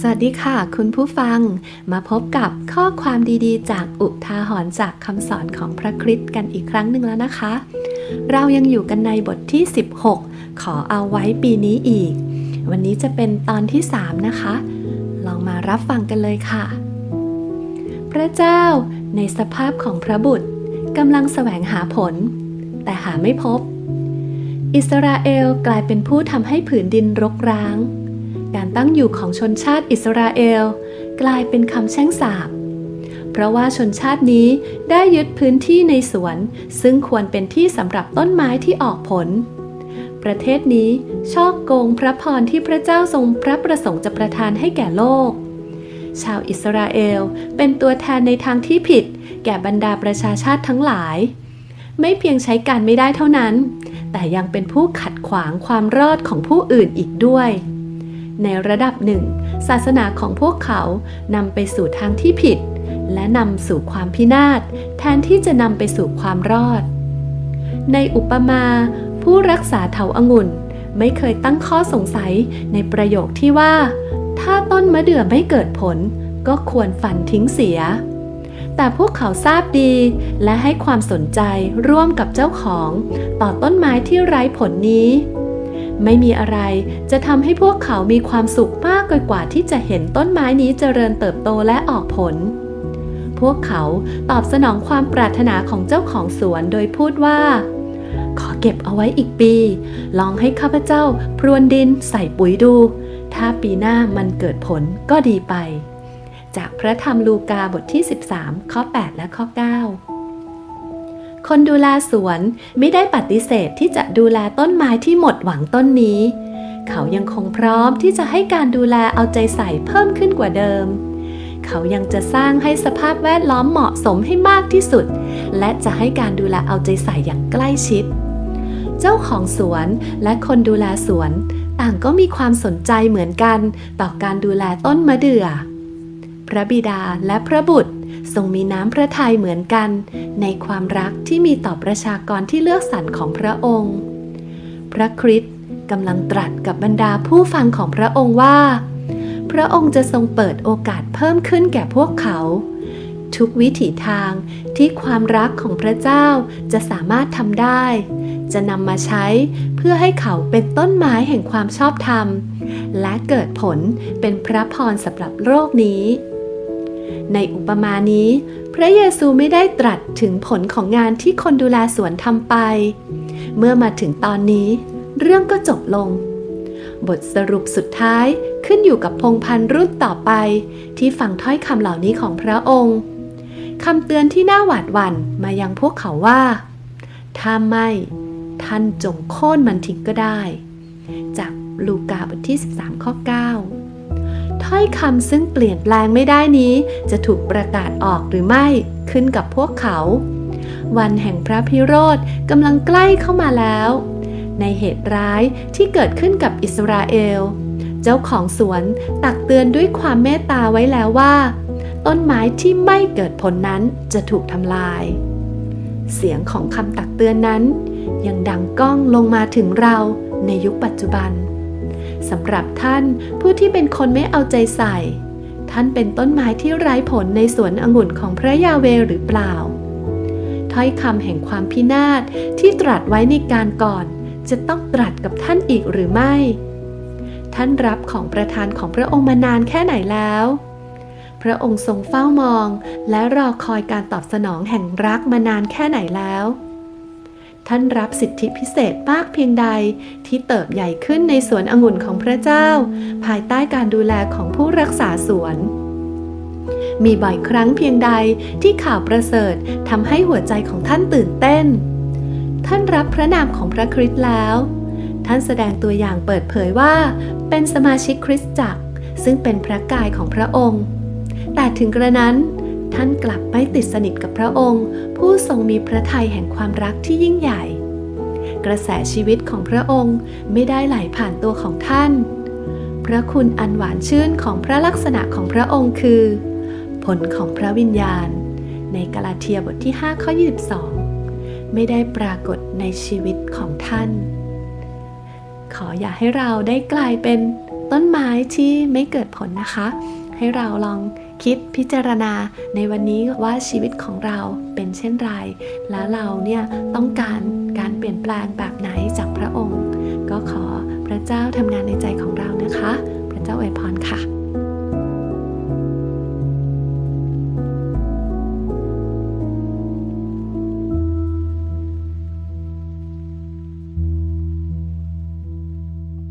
สวัสดีค่ะ คุณผู้ฟังมาพบกับข้อความดีๆ จากอุทาหรณ์จากคำสอนของพระคริสต์กันอีกครั้งหนึ่งแล้วนะคะ เรายังอยู่กันในบทที่ 16 ขอเอาไว้ปีนี้อีก วันนี้จะเป็นตอนที่ 3 นะคะ ลองมารับฟังกันเลยค่ะ พระเจ้าในสภาพของพระบุตรกำลังแสวงหาผล แต่หาไม่พบ อิสราเอลกลายเป็นผู้ทำให้ผืนดินรกร้าง การตั้งอยู่ของชนชาติอิสราเอล กลายเป็นคำแช่งสาปเพราะว่าชนชาตินี้ได้ยึดพื้นที่ในสวน ซึ่งควรเป็นที่สำหรับต้นไม้ที่ออกผล ประเทศนี้ชอบโกงพระพรที่พระเจ้าทรงพระประสงค์จะประทานให้แก่โลก ชาวอิสราเอลเป็นตัวแทนในทางที่ผิด แก่บรรดาประชาชาติทั้งหลาย ไม่เพียงใช้การไม่ได้เท่านั้น แต่ยังเป็นผู้ขัดขวางความรอดของผู้อื่นอีกด้วย ในระดับหนึ่ง ศาสนาของพวกเขานำไปสู่ทางที่ผิด และนำสู่ความพินาศ แทนที่จะนำไปสู่ความรอด ในอุปมา ผู้รักษาเถาองุ่นไม่เคยตั้งข้อสงสัยในประโยคที่ว่า ถ้าต้นมะเดื่อไม่เกิดผล ก็ควรฟันทิ้งเสีย แต่พวกเขาทราบดีและให้ความสนใจร่วมกับเจ้าของ ต่อต้นไม้ที่ไร้ผลนี้ ไม่มีอะไรจะทำให้พวกเขามีความสุขมากกว่าที่จะเห็นต้นไม้นี้เจริญเติบโตและออกผล พวกเขาตอบสนองความปรารถนาของเจ้าของสวนโดยพูดว่า ขอเก็บเอาไว้อีกปี ลองให้ข้าพเจ้า พรวนดินใส่ปุ๋ยดู ถ้าปีหน้ามันเกิดผลก็ดีไป จากพระธรรมลูกาบทที่ 13 ข้อ 8 และข้อ 9 คนดูแลสวนไม่ได้ปฏิเสธที่จะดูแลต้นไม้ที่หมดหวังต้นนี้ เขายังคงพร้อมที่จะให้การดูแลเอาใจใส่เพิ่มขึ้นกว่าเดิม เขายังจะสร้างให้สภาพแวดล้อมเหมาะสมให้มากที่สุด และจะให้การดูแลเอาใจใส่อย่างใกล้ชิด เจ้าของสวนและคนดูแลสวน ต่างก็มีความสนใจเหมือนกัน ต่อการดูแลต้นมะเดื่อ พระบิดาและพระบุตร ทรงมีน้ำพระทัยเหมือนกัน ในความรักที่มีต่อประชากรที่เลือกสรรของพระองค์ พระคริสต์กำลังตรัสกับบรรดาผู้ฟังของพระองค์ว่า พระองค์จะทรงเปิดโอกาสเพิ่มขึ้นแก่พวกเขา ทุกวิถีทางที่ความรักของพระเจ้าจะสามารถทำได้ จะนำมาใช้เพื่อให้เขาเป็นต้นไม้แห่งความชอบธรรม และเกิดผลเป็นพระพรสำหรับโลกนี้ ในอุปมานี้ พระเยซูไม่ได้ตรัสถึงผลของงานที่คนดูแลสวนทำไป เมื่อมาถึงตอนนี้ เรื่องก็จบลง บทสรุปสุดท้ายขึ้นอยู่กับพงพันธุ์รุ่นต่อไป ที่ฟังถ้อยคำเหล่านี้ของพระองค์คำเตือนที่น่าหวาดหวั่นมายังพวกเขาว่า ถ้าไม่ ท่านจงโค่นมันทิ้งก็ได้ จากลูกาบทที่ 13 ข้อ 9 ถ้อยคำซึ่งเปลี่ยนแปลงไม่ได้นี้ จะถูกประกาศออกหรือไม่ขึ้นกับพวกเขา วันแห่งพระพิโรธกำลังใกล้เข้ามาแล้ว ในเหตุร้ายที่เกิดขึ้นกับอิสราเอล เจ้าของสวนตักเตือนด้วยความเมตตาไว้แล้วว่า ต้นไม้ที่ไม่เกิดผลนั้นจะถูกทำลาย เสียงของคำตักเตือนนั้น ยังดังก้องลงมาถึงเราในยุคปัจจุบัน สำหรับท่านผู้ที่เป็นคนไม่เอาใจใส่ ท่านเป็นต้นไม้ที่ไร้ผลในสวนองุ่นของพระยาเวหรือเปล่า ถ้อยคำแห่งความพินาศที่ตรัสไว้ในการก่อน จะต้องตรัสกับท่านอีกหรือไม่ ท่านรับของประทานของพระองค์มานานแค่ไหนแล้ว พระองค์ทรงเฝ้ามอง และรอคอยการตอบสนองแห่งรักมานานแค่ไหนแล้ว ท่านรับสิทธิพิเศษมากเพียงใดที่เติบใหญ่ขึ้นในสวนองุ่นของพระเจ้า ภายใต้การดูแลของผู้รักษาสวนมีบ่อยครั้งเพียงใดที่ข่าวประเสริฐทำให้หัวใจของท่านตื่นเต้น ท่านรับพระนามของพระคริสต์แล้ว ท่านแสดงตัวอย่างเปิดเผยว่า เป็นสมาชิกคริสตจักร ซึ่งเป็นพระกายของพระองค์ แต่ถึงกระนั้น ท่านกลับไม่ติดสนิทกับพระองค์ ผู้ทรงมีพระทัยแห่งความรักที่ยิ่งใหญ่ กระแสชีวิตของพระองค์ไม่ได้ไหลผ่านตัวของท่าน พระคุณอันหวานชื่นของพระลักษณะของพระองค์คือ ผลของพระวิญญาณ ในกาลาเทียบทที่5ข้อ22 ไม่ได้ปรากฏในชีวิตของท่าน ขออย่าให้เราได้กลายเป็นต้นไม้ที่ไม่เกิดผลนะคะ ให้เราลอง คิดพิจารณาในวันนี้ว่าชีวิตของเราเป็นเช่นไร และเราเนี่ยต้องการการเปลี่ยนแปลงแบบไหนจากพระองค์ ก็ขอพระเจ้าทำงานในใจของเรานะคะ พระเจ้าอวยพรค่ะ